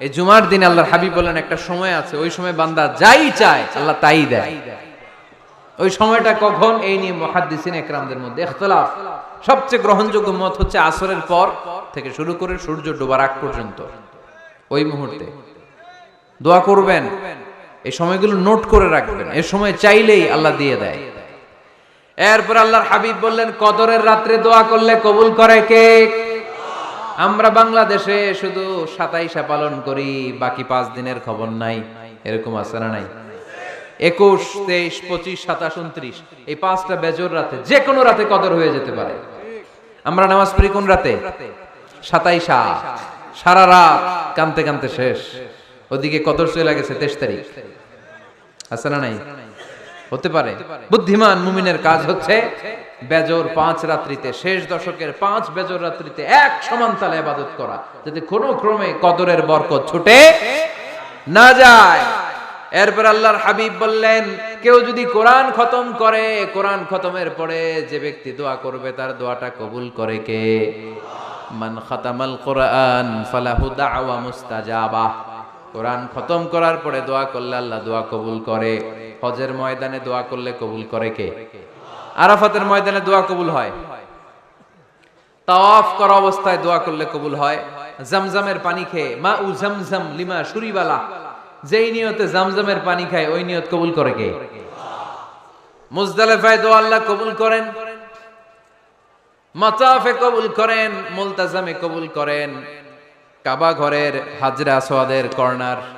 এই জুমার দিন আল্লাহর হাবিব বলেন, একটা সময় আছে, ওই সময় বান্দা যাই চায়, আল্লাহ তাই দেয়। ওই সময়টা কখন? এই নিয়ে মহাদ্দিসিন একরামদের মধ্যে ইখতলাফ। সবচেয়ে গ্রহণযোগ্য মত হচ্ছে আসরের পর থেকে শুরু করে সূর্য ডোবার আগ পর্যন্ত। ওই মুহূর্তে। দোয়া করবেন, এই সময়গুলো নোট করে রাখবেন। এই সময় চাইলেই আল্লাহ দিয়ে দেয়। এরপর আল্লাহর হাবিব বললেন, কদরের রাত্রে দোয়া করলে কবুল করে কে? আমরা বাংলাদেশে শুধু সাতাইশা পালন করি, বাকি পাঁচ দিনের খবর নাই। এরকম না নাই? একুশ, তেইশ, পঁচিশ, সাতাশ, উনত্রিশ, এই পাঁচটা বেজর রাতে, যে কোনো রাতে কদর হয়ে যেতে পারে। আমরা নামাজ পড়ি কোন রাতে? সাতাইশা। সারা রাত কানতে কানতে শেষ। ওদিকে কদর চলে গেছে তেইশ তারিখ। আছে না নাই? হতে পারে। বুদ্ধিমান মুমিনের কাজ হচ্ছে বেজর পাঁচ রাত্রিতে, শেষ দশকের পাঁচ বেজর রাত্রিতে এক সমান তালে আবাদত করা। যাতে কোনো ক্রমে কদরের বরকত ছুটে না যায়। এরপর আল্লাহর হাবিব বললেন, কেউ যদি কোরআন খতম করে, কোরআন খতমের পরে যে ব্যক্তি দোয়া করবে, তার দোয়াটা কবুল করে কে? মান খাতামাল কোরআন ফালাহু দাওয়া মুস্তাজাবা। কোরআন খতম করার পরে দোয়া করলে আল্লাহ দোয়া কবুল করে। হজের ময়দানে দোয়া করলে কবুল করে কে? আরাফাতের ময়দানে দোয়া কবুল হয়। তাওয়াফ করা অবস্থায় দোয়া করলে কবুল হয়। জামজামের পানি খেয়ে মা উ জামজাম লিমা যেই নিয়তে জামজামের পানি খায়, ওই নিয়ত কবুল করে কে? মুজদালেফায় দোয়া আল্লাহ কবুল করেন। মাতাফে কবুল করেন, মুলতাজামে কবুল করেন। কাবা ঘরের হাজরা সোয়াদের কর্নার।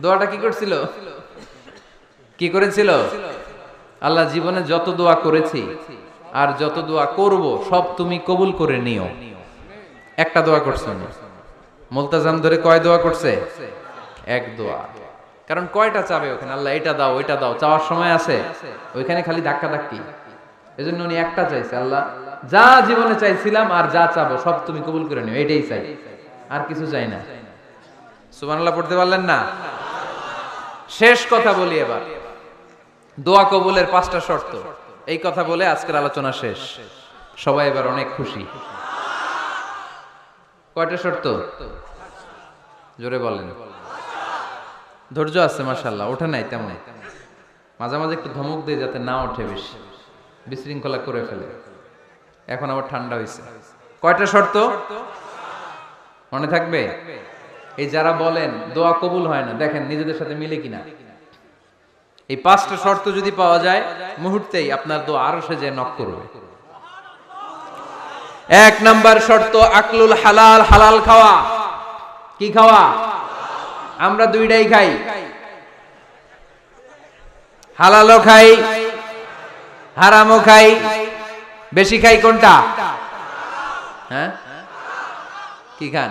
দোয়াটা কি করছিল? কি করেছিল? আল্লাহ জীবনে যত দোয়া করেছি আর যত দোয়া করব, সব তুমি কবুল করে নিও। একটা দোয়া করছে মুলতাজাম ধরে কয় দোয়া করছে? এক দোয়া। কারণ কয়টা চাবে ওখানে? আল্লাহ, এটা দাও, ওইটা দাও। চাওয়ার সময় আছে। ওইখানে খালি ধাক্কা ধাক্কি। এই জন্য উনি একটা চাইছে, আল্লাহ, যা জীবনে চাইছিলাম আর যা চাবো, সব তুমি কবুল করে নিও। এটাই চাই। আর কিছু চাই না। সুবহানাল্লাহ পড়তে পারলেন না? শেষ কথা বলি এবার। দোয়া কবুলের পাঁচটা শর্ত। এই কথা বলে আজকের আলোচনা শেষ। সবাই এবার অনেক খুশি। কয়টা শর্ত? জোরে বলেন। ধৈর্য আছে মাসাল্লাহ ওঠে নাই তেমন। মাঝে মাঝে একটু ধমক দিয়ে যাতে না ওঠে বেশি। বিশৃঙ্খলা করে ফেলে। এখন আবার ঠান্ডা হয়েছে কয়টা শর্ত? মনে থাকবে? এই যারা বলেন, দোয়া কবুল হয় না, দেখেন নিজেদের সাথে মিলে কিনা। এই পাঁচটা শর্ত যদি পাওয়া যায়, মুহূর্তেই আপনার দোয়া আরও সে যে নক করবে। এক নাম্বার শর্ত, আকলুল হালাল হালাল খাওয়া। কি খাওয়া? আমরা দুইটাই খাই। হালালও খাই, হারামও খাই। বেশি খাই কোনটা? হ্যাঁ? কি খান?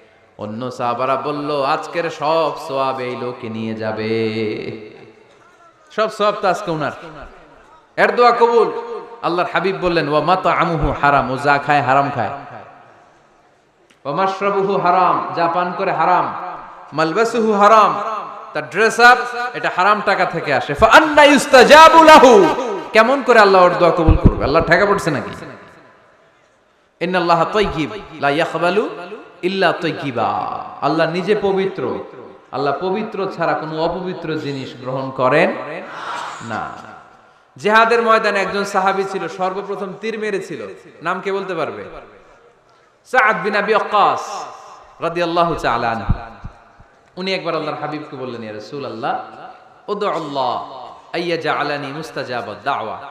অন্য সাহাবারা বলল, আজকের সব সোয়াব এই লোকে নিয়ে যাবে। সব সোয়াব তো আজকে এর দোয়া কবুল। আল্লাহর হাবিব বললেন, ওয়া মাতা আমুহু হারাম, ও যা খায় হারাম খায়। ও হারাম, যা পান করে হারাম। মালবাসুহু হারাম, তার ড্রেস আপ এটা হারাম টাকা থেকে আসে। ফা আন্না ইউস্তাজাবু লাহু, কেমন করে আল্লাহ ওর দোয়া কবুল করবে? আল্লাহ ঠেকা পড়ছে নাকি? ইন্নাল্লাহ তাইয়িব লা ইয়াকবালু ইল্লা তাইয়িবা আল্লাহ নিজে পবিত্র। আল্লাহ পবিত্র ছাড়া কোনো অপবিত্র জিনিস গ্রহণ করেন না। জেহাদের ময়দানে একজন সাহাবী ছিল, সর্বপ্রথম তীর মেরেছিল। নাম কে বলতে পারবে? সাদ বিন আবি ওয়াক্কাস রাদিয়াল্লাহু তাআলা আনহু। উনি একবার আল্লাহর হাবিবকে বললেন, ইয়া রাসূলুল্লাহ উদু আল্লাহ, আইয়া জাআলানি মুস্তাজাবাদ দাওয়া।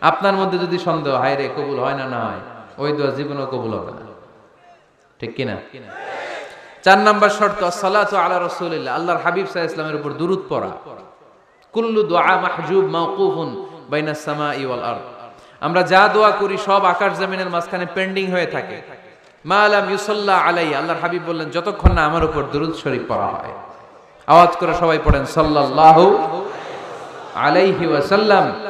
আপনার মধ্যে যদি সন্দেহ, হায় রে, কবুল হয় না? না হয়। ওই দোয়া জীবনেও কবুল হবে না। ঠিক কিনা? চার নাম্বার শর্ত, সালাতু আলা রাসূলিল্লাহ। আল্লাহর হাবিব সাল্লাল্লাহু ইসলামের উপর দুরূদ পড়া। কুল্লু দোয়া মাহজুব মাওকুফুন বাইনা সামাই ওয়াল আরদ। আমরা যা দোয়া করি সব আকাশ জমিনের মাঝখানে পেন্ডিং হয়ে থাকে। মা আলাম ইউসাল্লাহ আলাই আল্লাহর হাবিব বললেন, যতক্ষণ না আমার উপর দুরূদ শরীফ পড়া হয়। আওয়াজ করে সবাই পড়েন, সাল্লাল্লাহু আলাইহি ওয়াসাল্লাম।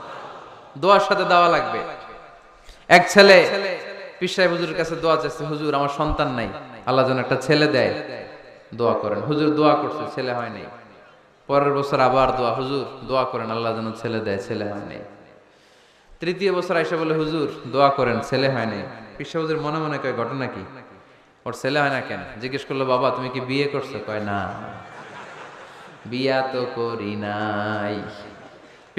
দোয়ার সাথে দেওয়া লাগবে। এক ছেলে পিসাই হুজুরের কাছে দোয়া চাইছে, হুজুর, আমার সন্তান নাই। আল্লাহ যেন একটা ছেলে দেয়, দোয়া করেন। হুজুর দোয়া করছে, ছেলে হয় নাই। পরের বছর আবার দোয়া, হুজুর, দোয়া করেন, আল্লাহ যেন ছেলে দেয়, ছেলে হয় নাই। তৃতীয় বছর আইসা বলে, হুজুর, দোয়া করেন, ছেলে হয় নাই। পিসা হুজুর মনে মনে কয়, ঘটনা কি? ওর ছেলে হয় না কেন? জিজ্ঞেস করল, বাবা, তুমি কি বিয়ে করছ? কয়, না। বিয়া তো করি নাই।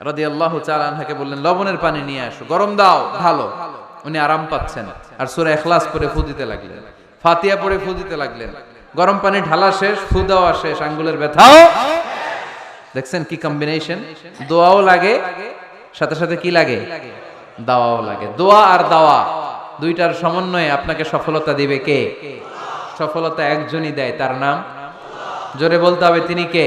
রাদি আল্লাহ চালানহাকে বললেন, লবণের পানি নিয়ে আসো, গরম দাও, ভালো। উনি আরাম পাচ্ছেন। আর সুরে এখলাস পরে ফু দিতে লাগলেন। ফাতিয়া পরে ফু দিতে লাগলেন। গরম পানি ঢালা শেষ শেষ, আঙ্গুলের ব্যথাও দেখছেন কি কম্বিনেশন দোয়াও লাগে, সাথে সাথে কি লাগে? দাওয়াও লাগে। দোয়া আর দাওয়া, দুইটার সমন্বয়ে আপনাকে সফলতা দিবে কে? সফলতা একজনই দেয়, তার নাম? জোরে বলতে হবে, তিনি কে?